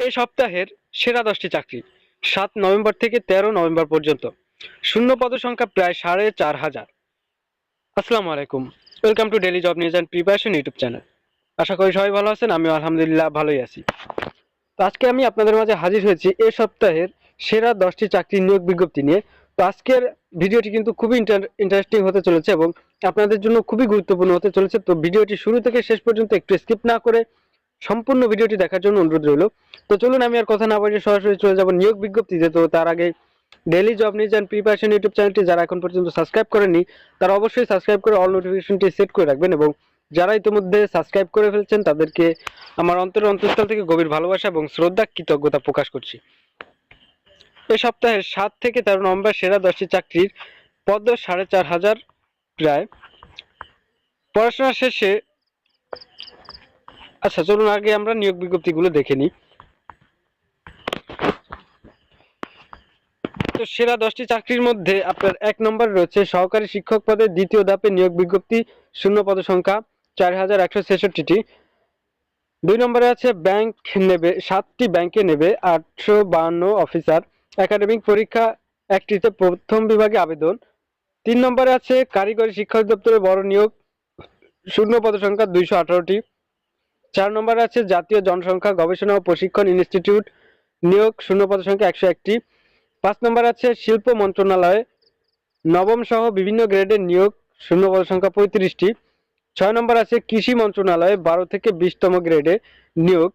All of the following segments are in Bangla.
এই সপ্তাহের সেরা দশটি চাকরি, সাত নভেম্বর থেকে তেরো নভেম্বর পর্যন্ত। শূন্য পদ সংখ্যা প্রায় সাড়ে চার হাজার। আসসালামু আলাইকুম। Welcome to daily job news and preparation YouTube channel আশা করি সবাই ভালো আছেন, আমিও আলহামদুলিল্লাহ ভালোই আছি। তো আজকে আমি আপনাদের মাঝে হাজির হয়েছি এ সপ্তাহের সেরা দশটি চাকরি নিয়োগ বিজ্ঞপ্তি নিয়ে। তো আজকের ভিডিওটি কিন্তু খুবই ইন্টারেস্টিং হতে চলেছে এবং আপনাদের জন্য খুবই গুরুত্বপূর্ণ হতে চলেছে। তো ভিডিওটি শুরু থেকে শেষ পর্যন্ত একটু স্কিপ না করে সম্পূর্ণ ভিডিওটি দেখার জন্য অনুরোধ রইল। তো চলুন, আমি আর কথা না বলে সরাসরি চলে যাব নিয়োগ বিজ্ঞপ্তিতে। তো তার আগে daily job news and preparation YouTube চ্যানেলটি যারা এখন পর্যন্ত সাবস্ক্রাইব করেনি তারা অবশ্যই সাবস্ক্রাইব করে অল নোটিফিকেশনটি সেট করে রাখবেন এবং যারা ইতিমধ্যে সাবস্ক্রাইব করে ফেলছেন, তাদেরকে আমার অন্তর অন্তঃস্থল থেকে গভীর ভালোবাসা এবং শ্রদ্ধা, কৃতজ্ঞতা প্রকাশ করছি। এই সপ্তাহের সাত থেকে তেরো নভেম্বর সেরা দশটি চাকরির পদ সাড়ে চার হাজার প্রায়। পড়াশোনা শেষে আচ্ছা চলুন আগে আমরা নিয়োগ বিজ্ঞপ্তিগুলো দেখে নিই। তো সেরা দশটি চাকরির মধ্যে আপনার এক নম্বর রয়েছে সহকারী শিক্ষক পদে, দ্বিতীয় ধাপে নিয়োগ বিজ্ঞপ্তি, শূন্য পদ সংখ্যা চার হাজার একশো ছেষট্টিটি। দুই নম্বরে আছে ব্যাংক নেবে, সাতটি ব্যাংকে নেবে, আটশো বাহান্ন অফিসার। একাডেমিক পরীক্ষা একটিতে প্রথম বিভাগে আবেদন। তিন নম্বরে আছে কারিগরি শিক্ষা দপ্তরে বড় নিয়োগ, শূন্য পদ সংখ্যা দুইশো আঠারোটি। চার নম্বর আছে জাতীয় জনসংখ্যা গবেষণা ও প্রশিক্ষণ ইনস্টিটিউট, নিয়োগ শূন্য পদ সংখ্যা একশো একটি। পাঁচ নম্বর আছে শিল্প মন্ত্রণালয়, নবম সহ বিভিন্ন গ্রেডের নিয়োগ শূন্য পদ সংখ্যা পঁয়ত্রিশটি। ছয় নম্বর আছে কৃষি মন্ত্রণালয়ে, বারো থেকে বিশতম গ্রেডে নিয়োগ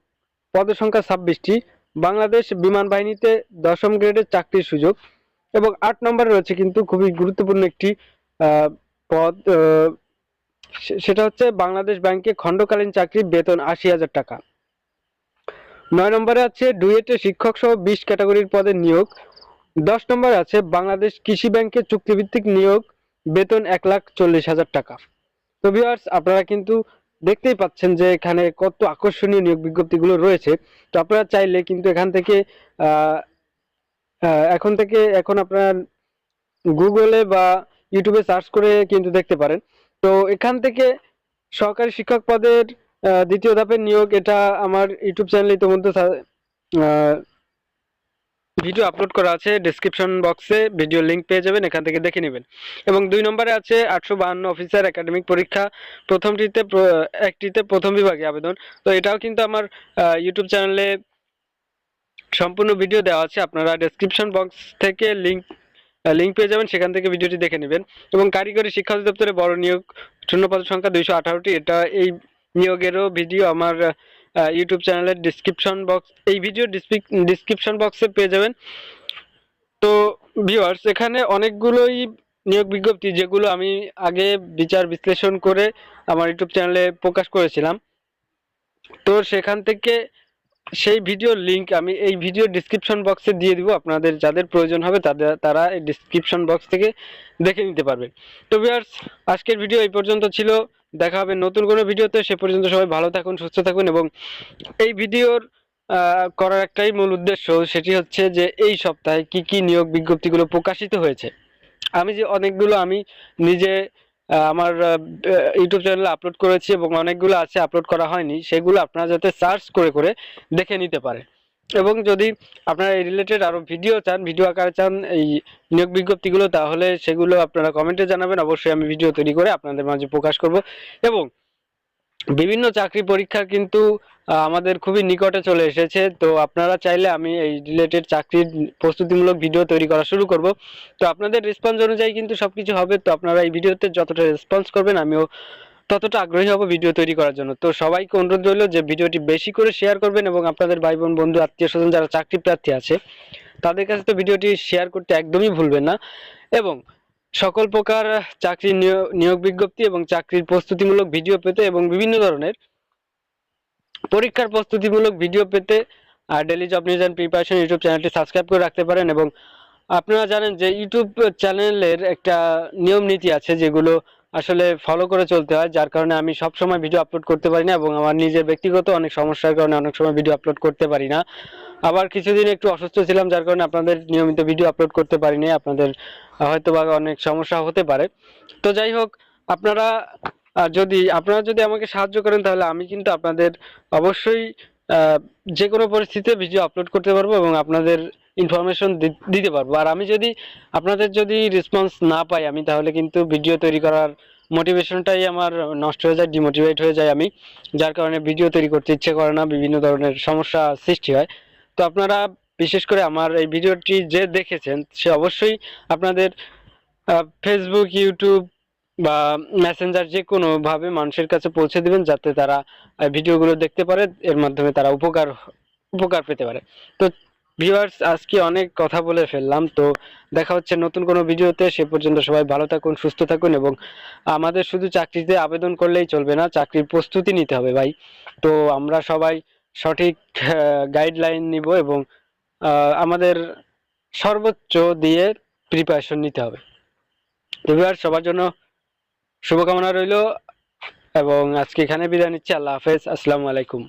পদ সংখ্যা ছাব্বিশটি। বাংলাদেশ বিমান বাহিনীতে দশম গ্রেডের চাকরির সুযোগ। এবং আট নম্বরে রয়েছে কিন্তু খুবই গুরুত্বপূর্ণ একটি পদ সেটা হচ্ছে বাংলাদেশ ব্যাংকে খণ্ডকালীন চাকরি বেতন আশি হাজার টাকা। নয় নম্বরে আছে ডুয়েটে শিক্ষক সহ বিশ ক্যাটাগরির পদে নিয়োগ। দশ নম্বরে আছে বাংলাদেশ কৃষি ব্যাংকে চুক্তিভিত্তিক নিয়োগ, বেতন এক লাখ চল্লিশ হাজার টাকা। তো ভিউয়ার্স আপনারা কিন্তু দেখতেই পাচ্ছেন যে এখানে কত আকর্ষণীয় নিয়োগ বিজ্ঞপ্তিগুলো রয়েছে। তো আপনারা চাইলে কিন্তু এখান থেকে এখন থেকে, এখন আপনার গুগলে বা ইউটিউবে সার্চ করে কিন্তু দেখতে পারেন। তো এখান থেকে সহকারী শিক্ষক পদের দ্বিতীয় ধাপের নিয়োগ, এটা আমার ইউটিউব চ্যানেলে ইতিমধ্যে ভিডিও আপলোড করা আছে। ডেসক্রিপশন বক্সে ভিডিও লিঙ্ক পেয়ে যাবেন, এখান থেকে দেখে নেবেন। এবং দুই নম্বরে আছে আটশো বাহান্ন অফিসার একাডেমিক পরীক্ষা। প্রথমটিতে একটিতে প্রথম বিভাগে আবেদন। তো এটাও কিন্তু আমার ইউটিউব চ্যানেলে সম্পূর্ণ ভিডিও দেওয়া আছে। আপনারা ডেসক্রিপশন বক্স থেকে লিংক লিংক পেয়ে যাবেন, সেখান থেকে ভিডিওটি দেখে নেবেন। এবং কারিগরি শিক্ষা অধিদপ্তরে বড় নিয়োগ, শূন্যপদ সংখ্যা দুইশো আঠারোটি। এটা এই নিয়োগেরও ভিডিও আমার ইউটিউব চ্যানেলের ডিসক্রিপশন বক্স এই ভিডিও ডিসক্রিপশন বক্সে পেয়ে যাবেন। তো ভিউয়ার্স এখানে অনেকগুলোই নিয়োগ বিজ্ঞপ্তি, যেগুলো আমি আগে বিচার বিশ্লেষণ করে আমার ইউটিউব চ্যানেলে প্রকাশ করেছিলাম। তো সেখান থেকে সেই ভিডিওর লিংক আমি এই ভিডিও ডিসক্রিপশন বক্সে দিয়ে দিব। আপনাদের যাদের প্রয়োজন হবে তাদের, তারা এই ডিসক্রিপশন বক্স থেকে দেখে নিতে পারবে। তো ভিউয়ার্স আজকের ভিডিও এই পর্যন্ত ছিল। দেখা হবে নতুন কোনো ভিডিওতে। সে পর্যন্ত সবাই ভালো থাকুন, সুস্থ থাকুন এবং এই ভিডিওর করার একটাই মূল উদ্দেশ্য সেটি হচ্ছে যে এই সপ্তাহে কি কি নিয়োগ বিজ্ঞপ্তিগুলো প্রকাশিত হয়েছে। আমি যে অনেকগুলো আমি নিজে আমার ইউটিউব চ্যানেলে আপলোড করেছি এবং অনেকগুলো আছে আপলোড করা হয়নি। সেগুলো আপনারা যাতে সার্চ করে করে দেখে নিতে পারে এবং যদি আপনারা এই রিলেটেড আরও ভিডিও চান ভিডিও আকারে চান, এই নিয়োগ বিজ্ঞপ্তিগুলো, তাহলে সেগুলো আপনারা কমেন্টে জানাবেন। অবশ্যই আমি ভিডিও তৈরি করে আপনাদের মাঝে প্রকাশ করব। এবং বিভিন্ন চাকরি পরীক্ষা কিন্তু আমাদের খুবই নিকটে চলে এসেছে। তো আপনারা চাইলে আমি এই রিলেটেড চাকরির প্রস্তুতিমূলক ভিডিও তৈরি করা শুরু করব। তো আপনাদের রেসপন্স অনুযায়ী কিন্তু সবকিছু হবে। তো আপনারা এই ভিডিওতে যতটা রেসপন্স করবেন, আমিও ততটা আগ্রহী হব ভিডিও তৈরি করার জন্য। তো সবাইকে অনুরোধ রইল যে ভিডিওটি বেশি করে শেয়ার করবেন এবং আপনাদের ভাই বোন বন্ধু, আত্মীয় স্বজন যারা চাকরি প্রার্থী আছে, তাদের কাছে তো ভিডিওটি শেয়ার করতে একদমই ভুলবেন না। এবং সকল প্রকার চাকরির নিয়োগ বিজ্ঞপ্তি এবং চাকরির প্রস্তুতিমূলক ভিডিও পেতে এবং বিভিন্ন ধরনের পরীক্ষার প্রস্তুতিমূলক ভিডিও পেতে daily job news and preparation YouTube চ্যানেলটি সাবস্ক্রাইব করে রাখতে পারেন এবং আপনারা জানেন যে ইউটিউব চ্যানেলের একটা নিয়ম নীতি আছে যেগুলো আসলে ফলো করে চলতে হয়, যার কারণে আমি সব সময় ভিডিও আপলোড করতে পারি না এবং আমার নিজের ব্যক্তিগত অনেক সমস্যার কারণে অনেক সময় ভিডিও আপলোড করতে পারি না। আবার কিছুদিন একটু অসুস্থ ছিলাম, যার কারণে আপনাদের নিয়মিত ভিডিও আপলোড করতে পারিনি। আপনাদের হয়তো বা অনেক সমস্যা হতে পারে। তো যাই হোক, আপনারা যদি আপনারা যদি আমাকে সাহায্য করেন, তাহলে আমি কিন্তু আপনাদের অবশ্যই যে কোনো পরিস্থিতিতে ভিডিও আপলোড করতে পারব এবং আপনাদের ইনফরমেশন দিতে পারব। আর আমি যদি আপনাদের যদি রেসপন্স না পাই আমি, তাহলে কিন্তু ভিডিও তৈরি করার মোটিভেশনটাই আমার নষ্ট হয়ে যায় ডিমোটিভেট হয়ে যায় আমি। যার কারণে ভিডিও তৈরি করতে ইচ্ছে করে না, বিভিন্ন ধরনের সমস্যা সৃষ্টি হয়। তো আপনারা বিশেষ করে আমার এই ভিডিওটি যে দেখেছেন, সে অবশ্যই আপনাদের ফেসবুক ইউটিউব বা মেসেঞ্জার যে কোনোভাবে মানুষের কাছে পৌঁছে দিবেন, যাতে তারা ভিডিওগুলো দেখতে পারে। এর মাধ্যমে তারা উপকার উপকার পেতে পারে। তো ভিউয়ার্স, আজকে অনেক কথা বলে ফেললাম, তো দেখা হচ্ছে নতুন কোনো ভিডিওতে। সে পর্যন্ত সবাই ভালো থাকুন, সুস্থ থাকুন এবং আমাদের শুধু চাকরিতে আবেদন করলেই চলবে না, চাকরির প্রস্তুতি নিতে হবে ভাই। তো আমরা সবাই সঠিক গাইডলাইন নিব এবং আমাদের সর্বোচ্চ দিয়ে প্রিপারেশন নিতে হবে। ভিউয়ার্স, সবার জন্য শুভকামনা রইল এবং আজকে এখানে বিদায় নিচ্ছি। আল্লাহ হাফেজ। আসসালামু আলাইকুম।